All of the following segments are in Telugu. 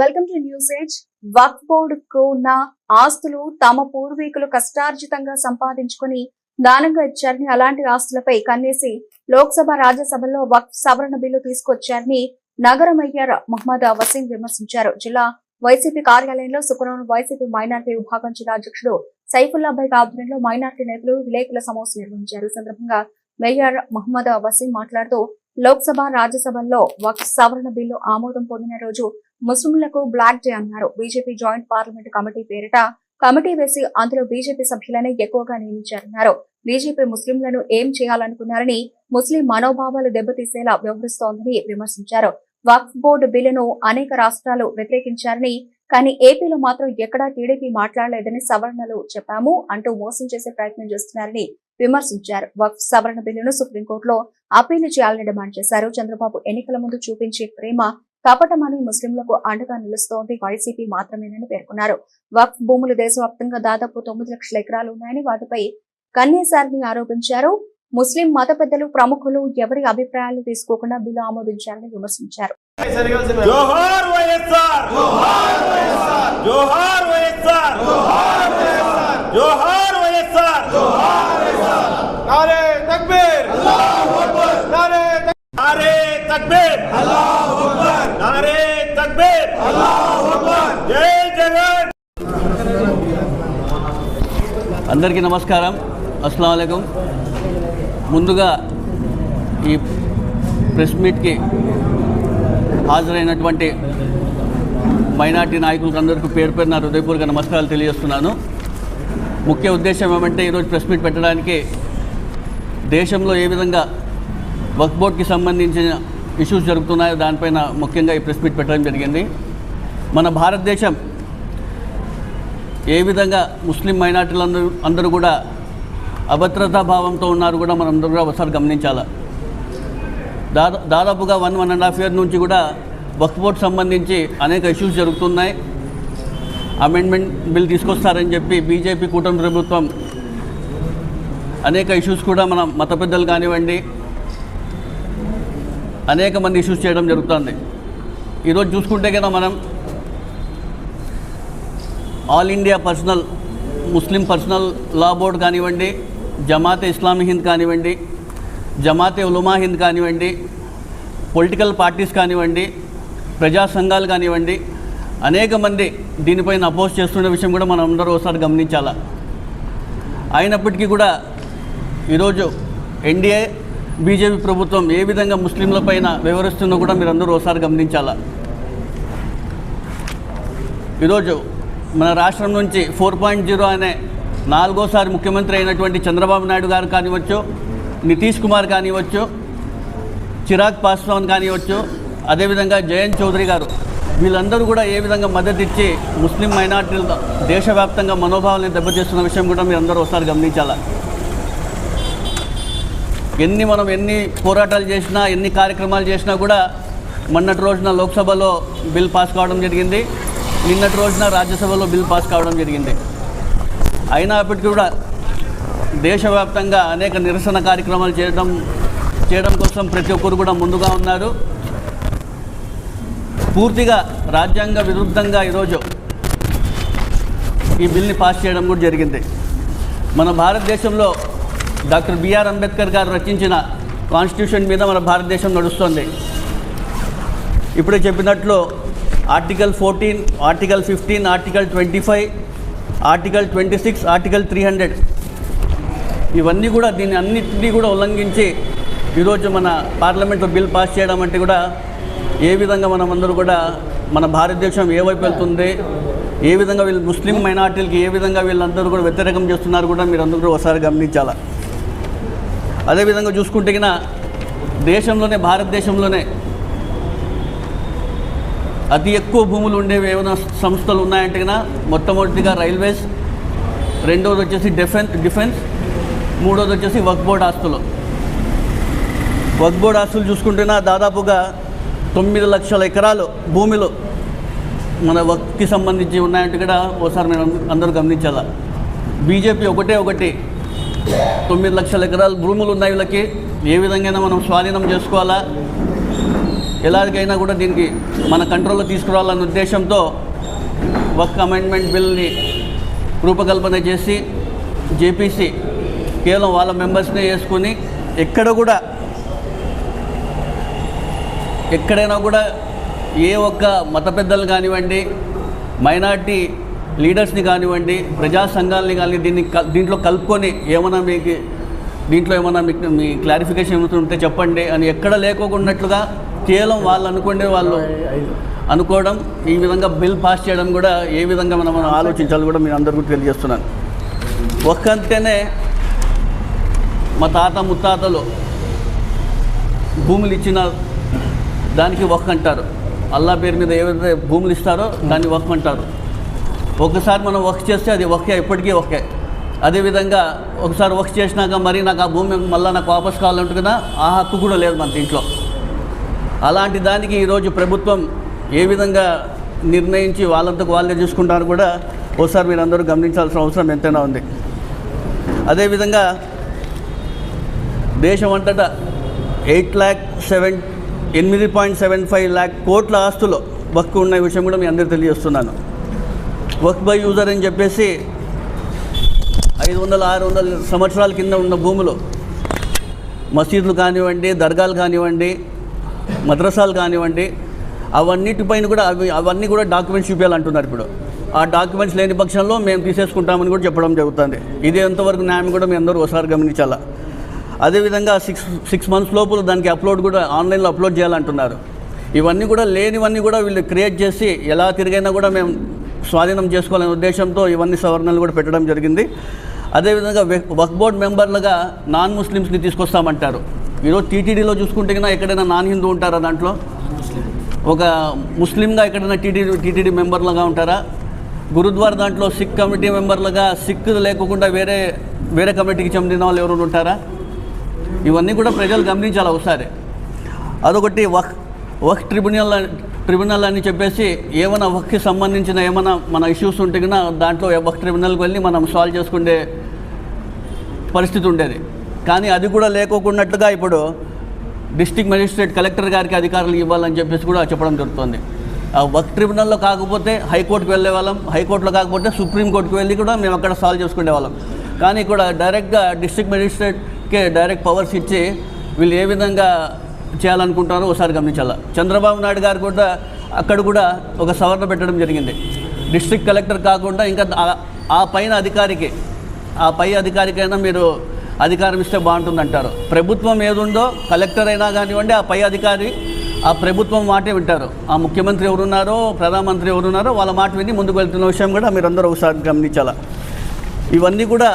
Welcome to News Age Waqf బోర్డుకు ఉన్న ఆస్తులు తమ పూర్వీకులు కష్టార్జితంగా సంపాదించుకొని దానంగా ఇచ్చారని అలాంటి ఆస్తులపై కన్నేసి లోక్సభ రాజ్యసభలో వక్ఫ్ సవరణ బిల్లు తీసుకొచ్చారని నగర మేయర్ మహమ్మద్ వసీం విమర్శించారు. జిల్లా వైసీపీ కార్యాలయంలో శుక్రవారం వైసీపీ మైనార్టీ విభాగం జిల్లా అధ్యక్షుడు సైఫుల్లా బైక్ ఆధ్వర్యంలో మైనార్టీ నేతలు విలేకరుల సమావేశం నిర్వహించారు. సందర్భంగా మేయర్ మహమ్మద్ వసీం మాట్లాడుతూ లోక్సభ రాజ్యసభల్లో వక్ఫ్ సవరణ బిల్లు ఆమోదం పొందిన రోజు ముస్లింలకు బ్లాక్ డే అన్నారు. బీజేపీ జాయింట్ పార్లమెంట్ కమిటీ పేరిట కమిటీ వేసి అందులో బీజేపీ సభ్యులనే ఎక్కువగా నియమించారన్నారు. బీజేపీ ముస్లింలను ఏం చేయాలనుకున్నారని ముస్లిం మనోభావాలు దెబ్బతీసేలా వ్యవహరిస్తోందని విమర్శించారు. వక్ఫ్ బోర్డు బిల్లును అనేక రాష్ట్రాలు వ్యతిరేకించారని కానీ ఏపీలో మాత్రం ఎక్కడా టీడీపీ మాట్లాడలేదని సవరణలు చెప్పాము అంటూ మోసం చేసే ప్రయత్నం చేస్తున్నారని విమర్శించారు. వక్ఫ్ సవరణ బిల్లును సుప్రీంకోర్టులో అప్పీలు చేయాలని డిమాండ్ చేశారు. చంద్రబాబు ఎన్నికల ముందు చూపించే ప్రేమ కపటమని ముస్లింలకు అండగా నిలుస్తోంది వైసీపీ మాత్రమేనని పేర్కొన్నారు. వక్ఫ్ భూములు దేశవ్యాప్తంగా దాదాపు తొమ్మిది లక్షల ఎకరాలు ఉన్నాయని వాటిపై కన్నేశారని ఆరోపించారు. ముస్లిం మత పెద్దలు ప్రముఖులు ఎవరి అభిప్రాయాలు తీసుకోకుండా బిల్లు ఆమోదించారని విమర్శించారు. జోహార్ వైఎస్ఆర్! జోహార్ వైఎస్ఆర్! జోహార్ అందరికీ నమస్కారం. అస్సలం అయికం ముందుగా ఈ ప్రెస్ మీట్కి హాజరైనటువంటి మైనార్టీ నాయకులకు అందరికీ పేరు పేరున హృదయపూర్వక నమస్కారాలు తెలియజేస్తున్నాను. ముఖ్య ఉద్దేశం ఏమంటే ఈరోజు ప్రెస్ మీట్ పెట్టడానికి దేశంలో ఏ విధంగా వక్ బోర్డ్కి సంబంధించిన ఇష్యూస్ జరుగుతున్నాయో దానిపైన ముఖ్యంగా ఈ ప్రెస్ మీట్ పెట్టడం జరిగింది. మన భారతదేశం ఏ విధంగా ముస్లిం మైనార్టీలందరూ అందరూ కూడా అభద్రతా భావంతో ఉన్నారు కూడా మనం అందరూ కూడా ఒకసారి గమనించాలి. దాదా దాదాపుగా one one and half year నుంచి కూడా వక్ఫ్ బోర్డ్ సంబంధించి అనేక ఇష్యూస్ జరుగుతున్నాయి. అమెండ్మెంట్ బిల్ తీసుకొస్తారని చెప్పి బీజేపీ కూటమి ప్రభుత్వం అనేక ఇష్యూస్ కూడా మనం మత పెద్దలు కానివ్వండి అనేక మంది ఇష్యూస్ చేయడం జరుగుతుంది. ఈరోజు చూసుకుంటే కదా మనం All India Personal Muslim Personal Law Board కానివ్వండి జమాతే ఇస్లామీ హింద్ కానివ్వండి జమాతే ఉలుమా హింద్ కానివ్వండి పొలిటికల్ పార్టీస్ కానివ్వండి ప్రజా సంఘాలు కానివ్వండి అనేక మంది దీనిపైన అపోజ్ చేస్తున్న విషయం కూడా మనం అందరూ ఒకసారి గమనించాలా? అయినప్పటికీ కూడా ఈరోజు ఎన్డీఏ బీజేపీ ప్రభుత్వం ఏ విధంగా ముస్లింలపైన వివరిస్తుందో కూడా మీరు అందరూ ఒకసారి గమనించాలా? ఈరోజు మన రాష్ట్రం నుంచి ఫోర్ పాయింట్ జీరో అనే నాలుగోసారి ముఖ్యమంత్రి అయినటువంటి చంద్రబాబు నాయుడు గారు కానివ్వచ్చు నితీష్ కుమార్ కానివ్వచ్చు చిరాగ్ పాస్వాన్ కానివ్వచ్చు అదేవిధంగా జయంత్ చౌదరి గారు వీళ్ళందరూ కూడా ఏ విధంగా మద్దతు ఇచ్చి ముస్లిం మైనార్టీలు దేశవ్యాప్తంగా మనోభావాలను దెబ్బతీస్తున్న విషయం కూడా మీరు అందరూ ఒకసారి గమనించాలా? ఎన్ని మనం ఎన్ని పోరాటాలు చేసినా ఎన్ని కార్యక్రమాలు చేసినా కూడా మొన్నటి రోజున లోక్సభలో బిల్ పాస్ కావడం జరిగింది. నిన్నటి రోజున రాజ్యసభలో బిల్ పాస్ కావడం జరిగింది. అయినప్పటికీ కూడా దేశవ్యాప్తంగా అనేక నిరసన కార్యక్రమాలు చేయడం చేయడం కోసం ప్రతి ఒక్కరు కూడా ముందుగా ఉన్నారు. పూర్తిగా రాజ్యాంగ విరుద్ధంగా ఈరోజు ఈ బిల్ని పాస్ చేయడం కూడా జరిగింది. మన భారతదేశంలో డాక్టర్ బిఆర్ అంబేద్కర్ గారు రచించిన కాన్స్టిట్యూషన్ మీద మన భారతదేశం నడుస్తుంది. ఇప్పుడే చెప్పినట్లు article fourteen article fifteen article twenty five article twenty six article three hundred ఇవన్నీ కూడా దీన్ని అన్నింటినీ కూడా ఉల్లంఘించి ఈరోజు మన పార్లమెంట్లో బిల్ పాస్ చేయడం అంటే కూడా ఏ విధంగా మనం అందరూ కూడా మన భారతదేశం ఏ వైపు వెళ్తుంది ఏ విధంగా వీళ్ళు ముస్లిం మైనార్టీలకి ఏ విధంగా వీళ్ళందరూ కూడా వ్యతిరేకం చేస్తున్నారు కూడా మీరు అందరూ కూడా ఒకసారి గమనించాలా? అదేవిధంగా చూసుకుంటే కన్నా దేశంలోనే భారతదేశంలోనే అతి ఎక్కువ భూములు ఉండేవి ఏమైనా సంస్థలు ఉన్నాయంటే కన్నా మొట్టమొదటిగా రైల్వేస్ రెండోది వచ్చేసి డిఫెన్స్ డిఫెన్స్ మూడోది వచ్చేసి వక్ బోర్డ్ ఆస్తులు. వక్ బోర్డ్ ఆస్తులు చూసుకుంటేనా దాదాపుగా తొమ్మిది లక్షల ఎకరాలు భూమిలో మన వక్కి సంబంధించి ఉన్నాయంటే కూడా ఓసారి మేము అందరూ గమనించాలా. బీజేపీ ఒకటే ఒకటి. తొమ్మిది లక్షల ఎకరాలు భూములు ఉన్నాయి వీళ్ళకి. ఏ విధంగా మనం స్వాధీనం చేసుకోవాలా? ఎలాగైనా కూడా దీనికి మన కంట్రోల్లో తీసుకురావాలన్న ఉద్దేశంతో ఒక అమెండ్మెంట్ బిల్ని రూపకల్పన చేసి జేపీసీ కేవలం వాళ్ళ మెంబర్స్నే వేసుకొని ఎక్కడ కూడా ఎక్కడైనా కూడా ఏ ఒక్క మత పెద్దలు కానివ్వండి మైనార్టీ లీడర్స్ని కానివ్వండి ప్రజా సంఘాలని కానీ దీన్ని దీంట్లో కలుపుకొని ఏమైనా మీకు దీంట్లో ఏమైనా మీకు మీ క్లారిఫికేషన్ ఏమైనా ఉంటే చెప్పండి అని ఎక్కడ లేకోకున్నట్లుగా కేవలం వాళ్ళు అనుకునే వాళ్ళు అనుకోవడం ఈ విధంగా బిల్ పాస్ చేయడం కూడా ఏ విధంగా మనం మనం ఆలోచించాలి కూడా మీరు అందరికీ తెలియజేస్తున్నాను. ఒక్కంతేనే మా తాత ముత్తాతలు భూములు ఇచ్చిన దానికి వక్ అంటారు అల్లా పేరు మీద ఏవైతే భూములు ఇస్తారో దాన్ని వక్ అంటారు ఒకసారి మనం వర్క్ చేస్తే అది ఒకే ఎప్పటికీ ఒకే. అదేవిధంగా ఒకసారి వర్క్ చేసినాక మరి నాకు ఆ భూమి మళ్ళీ నాకు వాపస్ కావాలంటే కదా ఆ హక్కు కూడా లేదు మన దీంట్లో అలాంటి దానికి ఈరోజు ప్రభుత్వం ఏ విధంగా నిర్ణయించి వాళ్ళంతకు వాళ్ళే చూసుకుంటారు కూడా ఒకసారి మీరు అందరూ గమనించాల్సిన అవసరం ఎంతైనా ఉంది. అదేవిధంగా దేశం అంతటా ఎయిట్ ల్యాక్ సెవెన్ ఎనిమిది పాయింట్ సెవెన్ ఫైవ్ ల్యాక్ కోట్ల ఆస్తులు వక్కు ఉన్న విషయం కూడా మీ అందరికీ తెలియజేస్తున్నాను. వర్క్ బై యూజర్ అని చెప్పేసి ఐదు వందల ఆరు వందల సంవత్సరాల కింద ఉన్న భూములు మసీదులు కానివ్వండి దర్గాలు కానివ్వండి మద్రసాలు కానివ్వండి అవన్నిటిపైన కూడా అవి అవన్నీ కూడా డాక్యుమెంట్స్ చూపించాలంటున్నారు ఇప్పుడు. ఆ డాక్యుమెంట్స్ లేని పక్షంలో మేము తీసేసుకుంటామని కూడా చెప్పడం జరుగుతుంది. ఇది ఎంతవరకు న్యాయం కూడా మీ అందరూ ఒకసారి గమనించాలా? అదేవిధంగా సిక్స్ సిక్స్ మంత్స్ లోపల దానికి అప్లోడ్ కూడా ఆన్లైన్లో అప్లోడ్ చేయాలంటున్నారు. ఇవన్నీ కూడా లేనివన్నీ కూడా వీళ్ళు క్రియేట్ చేసి ఎలా తిరిగైనా కూడా మేము స్వాధీనం చేసుకోవాలనే ఉద్దేశంతో ఇవన్నీ సవరణలు కూడా పెట్టడం జరిగింది. అదేవిధంగా వక్ బోర్డ్ మెంబర్లుగా నాన్ ముస్లిమ్స్ని తీసుకొస్తామంటారు. ఈరోజు టీటీడీలో చూసుకుంటే కన్నా ఎక్కడైనా నాన్ హిందూ ఉంటారా దాంట్లో? ఒక ముస్లింగా ఎక్కడైనా టీటీడీ టీటీడీ మెంబర్లుగా ఉంటారా? గురుద్వార దాంట్లో సిక్ కమిటీ మెంబర్లుగా సిక్ లేకుండా వేరే వేరే కమిటీకి చెందిన వాళ్ళు ఎవరు ఉంటారా? ఇవన్నీ కూడా ప్రజలు గమనించాలి ఒకసారి. అదొకటి వక్ వక్ ట్రిబ్యునల్ ట్రిబ్యునల్ అని చెప్పేసి ఏమైనా వక్కి సంబంధించిన ఏమైనా మన ఇష్యూస్ ఉంటే కన్నా దాంట్లో వక్ ట్రిబ్యునల్కి వెళ్ళి మనం సాల్వ్ చేసుకునే పరిస్థితి ఉండేది. కానీ అది కూడా లేకోకున్నట్లుగా ఇప్పుడు డిస్ట్రిక్ట్ మెజిస్ట్రేట్ కలెక్టర్ గారికి అధికారులు ఇవ్వాలని చెప్పేసి కూడా చెప్పడం జరుగుతుంది. ఆ వర్క్ ట్రిబ్యునల్లో కాకపోతే హైకోర్టుకు వెళ్ళే వాళ్ళం హైకోర్టులో కాకపోతే సుప్రీంకోర్టుకు వెళ్ళి కూడా మేము అక్కడ సాల్వ్ చేసుకునే వాళ్ళం. కానీ ఇక్కడ డైరెక్ట్గా డిస్ట్రిక్ట్ మెజిస్ట్రేట్కే డైరెక్ట్ పవర్స్ ఇచ్చి వీళ్ళు ఏ విధంగా చేయాలనుకుంటున్నారో ఒకసారి గమనించాల. చంద్రబాబు నాయుడు గారు కూడా అక్కడ కూడా ఒక సవరణ పెట్టడం జరిగింది. డిస్ట్రిక్ట్ కలెక్టర్ కాకుండా ఇంకా ఆ- ఆ పైన అధికారికి ఆ పై అధికారికైనా మీరు అధికారం ఇస్తే బాగుంటుంది అంటారు ప్రభుత్వం ఏదుందో కలెక్టర్ అయినా కానివ్వండి ఆ పై అధికారి ఆ ప్రభుత్వం మాటే వింటారు. ఆ ముఖ్యమంత్రి ఎవరున్నారో ప్రధానమంత్రి ఎవరున్నారో వాళ్ళ మాట విని ముందుకు వెళ్తున్న విషయం కూడా మీరందరూ ఒకసారి గమనించాలా? ఇవన్నీ కూడా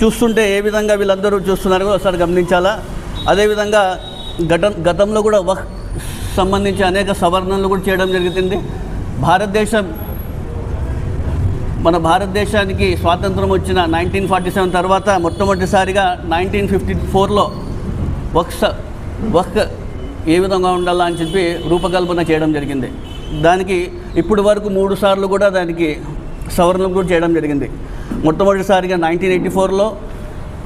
చూస్తుంటే ఏ విధంగా వీళ్ళందరూ చూస్తున్నారో ఒకసారి గమనించాలా? అదేవిధంగా గత గతంలో కూడా వక్ సంబంధించి అనేక సవరణలు కూడా చేయడం జరుగుతుంది భారతదేశం మన భారతదేశానికి స్వాతంత్రం వచ్చిన నైన్టీన్ ఫార్టీ సెవెన్ తర్వాత మొట్టమొదటిసారిగా నైన్టీన్ ఫిఫ్టీ ఫోర్లో వక్స్ వక్ ఏ విధంగా ఉండాలా అని చెప్పి రూపకల్పన చేయడం జరిగింది. దానికి ఇప్పటి వరకు మూడు సార్లు కూడా దానికి సవరణలు కూడా చేయడం జరిగింది. మొట్టమొదటిసారిగా నైన్టీన్ ఎయిటీ ఫోర్లో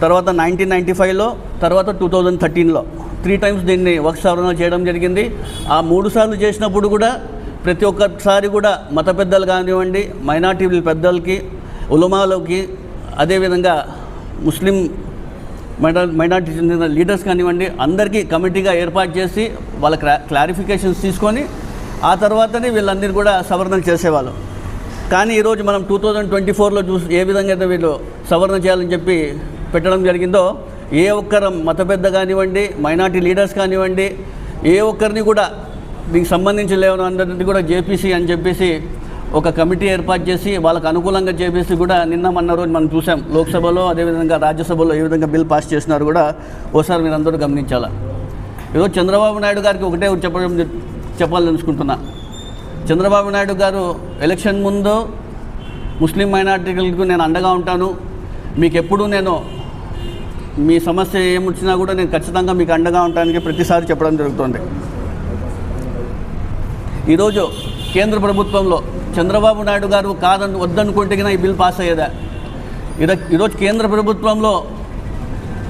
తర్వాత నైన్టీన్ నైంటీ ఫైవ్లో తర్వాత టూ థౌజండ్ థర్టీన్లో త్రీ టైమ్స్ దీన్ని వర్క్ సవరణ చేయడం జరిగింది. ఆ మూడు సార్లు చేసినప్పుడు కూడా ప్రతి ఒక్కసారి కూడా మత పెద్దలు కానివ్వండి మైనార్టీ పెద్దలకి ఉలమాలకి అదేవిధంగా ముస్లిం మైనా మైనార్టీ చెందిన లీడర్స్ కానివ్వండి అందరికీ కమిటీగా ఏర్పాటు చేసి వాళ్ళ క్లా క్లారిఫికేషన్స్ తీసుకొని ఆ తర్వాతనే వీళ్ళందరినీ కూడా సవరణలు చేసేవాళ్ళు. కానీ ఈరోజు మనం టూ థౌజండ్ ట్వంటీ ఫోర్లో చూసి ఏ విధంగా అయితే వీళ్ళు సవరణ చేయాలని చెప్పి పెట్టడం జరిగిందో ఏ ఒక్కరు మత పెద్ద కానివ్వండి మైనార్టీ లీడర్స్ కానివ్వండి ఏ ఒక్కరిని కూడా దీనికి సంబంధించి లేవనందరినీ కూడా జేపీసీ అని చెప్పేసి ఒక కమిటీ ఏర్పాటు చేసి వాళ్ళకు అనుకూలంగా చేపేసి కూడా నిన్న మొన్న రోజు మనం చూసాం. లోక్సభలో అదేవిధంగా రాజ్యసభలో ఏ విధంగా బిల్ పాస్ చేసినారు కూడా ఓసారి మీరు అందరూ గమనించాలా? ఈరోజు చంద్రబాబు నాయుడు గారికి ఒకటే చెప్పడం చెప్పాలనుకుంటున్నా. చంద్రబాబు నాయుడు గారు ఎలక్షన్ ముందు ముస్లిం మైనార్టీలకు నేను అండగా ఉంటాను. మీకు ఎప్పుడూ నేను మీ సమస్య ఏమొచ్చినా కూడా నేను ఖచ్చితంగా మీకు అండగా ఉంటానికి ప్రతిసారి చెప్పడం జరుగుతుంది. ఈరోజు కేంద్ర ప్రభుత్వంలో చంద్రబాబు నాయుడు గారు కాదని వద్దనుకుంటే కన్నా ఈ బిల్ పాస్ అయ్యేదా? ఈరో- ఈరోజు కేంద్ర ప్రభుత్వంలో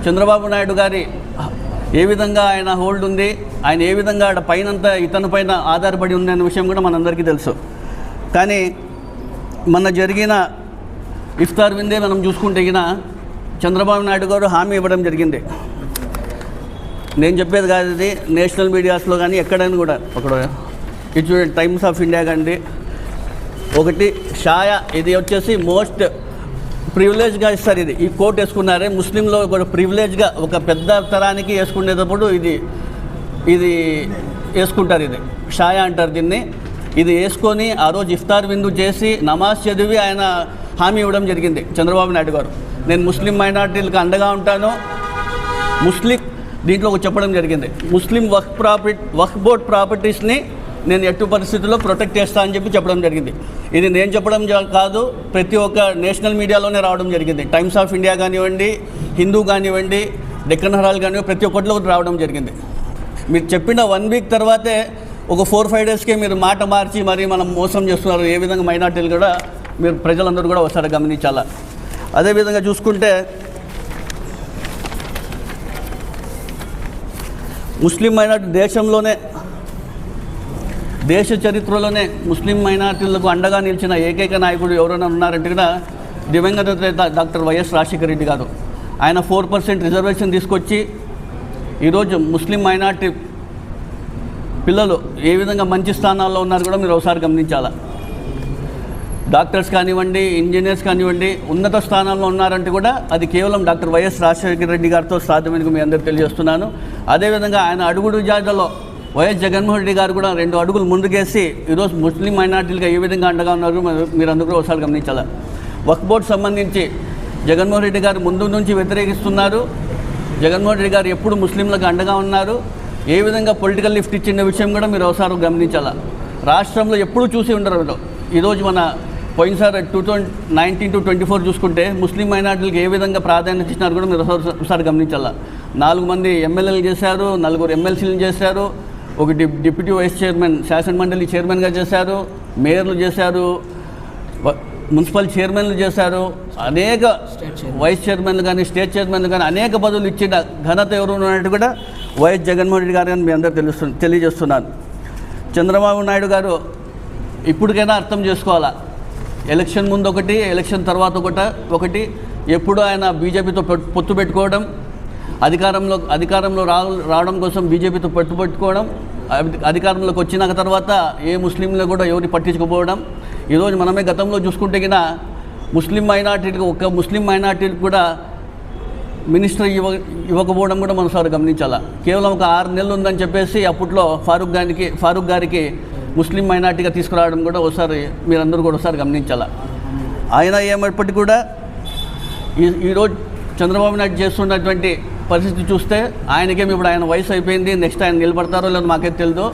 చంద్రబాబు నాయుడు గారి ఏ విధంగా ఆయన హోల్డ్ ఉంది ఆయన ఏ విధంగా ఆడ పైనంతా ఇతని పైన ఆధారపడి ఉంది అనే విషయం కూడా మనందరికీ తెలుసు. కానీ మన జరిగిన ఇఫ్తార్ విందే మనం చూసుకుంటే చంద్రబాబు నాయుడు గారు హామీ ఇవ్వడం జరిగింది. నేను చెప్పేది కాదు ఇది నేషనల్ మీడియాస్లో కానీ ఎక్కడైనా కూడా. ఒకడో ఇది చూడండి టైమ్స్ ఆఫ్ ఇండియా కండి. ఒకటి షాయా ఇది వచ్చేసి మోస్ట్ ప్రివిలేజ్గా ఇస్తారు ఇది. ఈ కోట్ వేసుకున్నారే ముస్లింలో ఒక ప్రివిలేజ్గా ఒక పెద్ద తరానికి వేసుకునేటప్పుడు ఇది ఇది వేసుకుంటారు ఇది. షాయా అంటారు దీన్ని. ఇది వేసుకొని ఆ రోజు ఇఫ్తార్ విందు చేసి నమాజ్ చదివి ఆయన హామీ ఇవ్వడం జరిగింది చంద్రబాబు నాయుడు గారు. నేను ముస్లిం మైనార్టీలకు అండగా ఉంటాను. ముస్లిం దీంట్లో ఒక చెప్పడం జరిగింది. ముస్లిం వక్ ప్రాపర్టీ వక్ బోర్డ్ ప్రాపర్టీస్ని నేను ఎట్టు పరిస్థితుల్లో ప్రొటెక్ట్ చేస్తా అని చెప్పి చెప్పడం జరిగింది. ఇది నేను చెప్పడం జ- కాదు ప్రతి ఒక్క నేషనల్ మీడియాలోనే రావడం జరిగింది. టైమ్స్ ఆఫ్ ఇండియా కానివ్వండి హిందూ కానివ్వండి డెక్కన్ హరాల్ కానివ్వండి ప్రతి ఒక్కటిలో రావడం జరిగింది. మీరు చెప్పిన వన్ వీక్ తర్వాతే ఒక ఫోర్ ఫైవ్ డేస్కే మీరు మాట మార్చి మరి మనం మోసం చేస్తున్నారు. ఏ విధంగా మైనార్టీలు కూడా మీరు ప్రజలందరూ కూడా ఒకసారి గమనించాలా? అదేవిధంగా చూసుకుంటే ముస్లిం మైనార్టీ దేశంలోనే దేశ చరిత్రలోనే ముస్లిం మైనార్టీలకు అండగా నిలిచిన ఏకైక నాయకుడు ఎవరైనా ఉన్నారంటే కూడా దివంగత నేత డాక్టర్ వైఎస్ రాజశేఖర రెడ్డి గారు. ఆయన ఫోర్ పర్సెంట్ రిజర్వేషన్ తీసుకొచ్చి ఈరోజు ముస్లిం మైనార్టీ పిల్లలు ఏ విధంగా మంచి స్థానాల్లో ఉన్నారు కూడా మీరు ఒకసారి గమనించాలా? డాక్టర్స్ కానివ్వండి ఇంజనీర్స్ కానివ్వండి ఉన్నత స్థానాల్లో ఉన్నారంటే కూడా అది కేవలం డాక్టర్ వైఎస్ రాజశేఖర రెడ్డి గారితో సాధ్యమని మీ అందరికీ తెలియజేస్తున్నాను. అదేవిధంగా ఆయన అడుగుడు జాతలో వైఎస్ జగన్మోహన్ రెడ్డి గారు కూడా రెండు అడుగులు ముందుకేసి ఈరోజు ముస్లిం మైనార్టీలుగా ఏ విధంగా అండగా ఉన్నారు మీరు- మీరు అందరూ ఒకసారి గమనించాలి? వక్ బోర్డు సంబంధించి జగన్మోహన్ రెడ్డి గారు ముందు నుంచి వ్యతిరేకిస్తున్నారు. జగన్మోహన్ రెడ్డి గారు ఎప్పుడు ముస్లింలకు అండగా ఉన్నారు. ఏ విధంగా పొలిటికల్ లిఫ్ట్ ఇచ్చిన విషయం కూడా మీరు ఒకసారి గమనించాలా? రాష్ట్రంలో ఎప్పుడు చూసి ఉండరు ఈరోజు మన పోయినసారి two thousand nineteen to twenty four చూసుకుంటే ముస్లిం మైనార్టీలకు ఏ విధంగా ప్రాధాన్యత ఇచ్చినారు కూడా మీరు ఒకసారి ఒకసారి గమనించాలా? నాలుగు మంది ఎమ్మెల్యేలు చేశారు నలుగురు ఎమ్మెల్సీలు చేశారు ఒక డిప్యూటీ వైస్ చైర్మన్ శాసన మండలి చైర్మన్గా చేశారు మేయర్లు చేశారు మున్సిపల్ చైర్మన్లు చేశారు అనేక వైస్ చైర్మన్లు కానీ స్టేట్ చైర్మన్లు కానీ అనేక పదవులు ఇచ్చిన ఘనత ఎవరు ఉన్నట్టు కూడా వైఎస్ జగన్మోహన్ రెడ్డి గారు అని మీ అందరూ తెలుస్తు తెలియజేస్తున్నాను. చంద్రబాబు నాయుడు గారు ఇప్పటికైనా అర్థం చేసుకోవాలా? ఎలక్షన్ ముందు ఒకటి ఎలక్షన్ తర్వాత ఒకట ఒకటి ఎప్పుడు ఆయన బీజేపీతో పొత్తు పెట్టుకోవడం అధికారంలో అధికారంలో రా రావడం కోసం బీజేపీతో పట్టుపట్టుకోవడం పెట్టుకోవడం అధికారంలోకి వచ్చినాక తర్వాత ఏ ముస్లింలు కూడా ఎవరిని పట్టించుకోపోవడం ఈరోజు మనమే గతంలో చూసుకుంటే గిన ముస్లిం మైనార్టీలకు ఒక్క ముస్లిం మైనార్టీలకు కూడా మినిస్టర్ ఇవ్వ ఇవ్వకపోవడం కూడా మనం సార్ గమనించాలా. కేవలం ఒక ఆరు నెలలు ఉందని చెప్పేసి అప్పట్లో ఫారూక్ గారికి ఫారూక్ గారికి ముస్లిం మైనార్టీగా తీసుకురావడం కూడా ఒకసారి మీరందరూ కూడా ఒకసారి గమనించాలా. ఆయన ఏమైనప్పటికీ కూడా ఈ ఈరోజు చంద్రబాబు నాయుడు చేస్తున్నటువంటి పరిస్థితి చూస్తే ఆయనకేమి ఇప్పుడు ఆయన వయసు అయిపోయింది నెక్స్ట్ ఆయన నిలబడతారో లేదో మాకైతే తెలియదు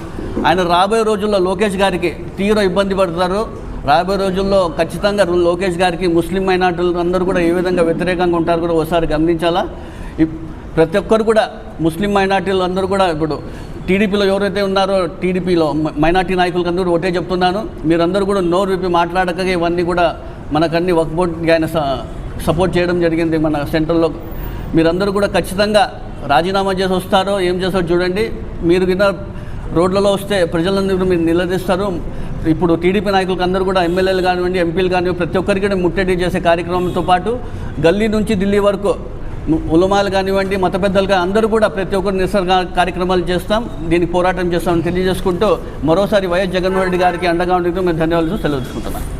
ఆయన రాబోయే రోజుల్లో లోకేష్ గారికి తీవ్ర ఇబ్బంది పడతారు. రాబోయే రోజుల్లో ఖచ్చితంగా లోకేష్ గారికి ముస్లిం మైనార్టీలు అందరూ కూడా ఏ విధంగా వ్యతిరేకంగా ఉంటారు కూడా ఒకసారి గమనించాలా? ప్రతి ఒక్కరు కూడా ముస్లిం మైనార్టీలు అందరూ కూడా ఇప్పుడు టీడీపీలో ఎవరైతే ఉన్నారో టీడీపీలో మైనార్టీ నాయకులకు అందరూ ఒకటే చెప్తున్నాను. మీరందరూ కూడా నోరు విప్పి మాట్లాడక ఇవన్నీ కూడా మనకన్నీ వర్క్ బోర్డ్కి ఆయన స- సపోర్ట్ చేయడం జరిగింది మన సెంట్రల్లో మీరందరూ కూడా ఖచ్చితంగా రాజీనామా చేసి వస్తారో ఏం చేస్తారో చూడండి. మీరు కింద రోడ్లలో వస్తే ప్రజలందరూ మీరు నిలదీస్తారు. ఇప్పుడు టీడీపీ నాయకులకు అందరూ కూడా ఎమ్మెల్యేలు కానివ్వండి ఎంపీలు కానివ్వండి ప్రతి ఒక్కరికి కూడా ముట్టడి చేసే కార్యక్రమంతో పాటు గల్లీ నుంచి ఢిల్లీ వరకు ఉలమాలు కానివ్వండి మత పెద్దలు కానీ అందరూ కూడా ప్రతి ఒక్కరు నిరసన కార్యక్రమాలు చేస్తాం. దీనికి పోరాటం చేస్తామని తెలియజేసుకుంటూ మరోసారి వైఎస్ జగన్మోహన్ రెడ్డి గారికి అండగా ఉండేందుకు మేము ధన్యవాదాలు సెలవు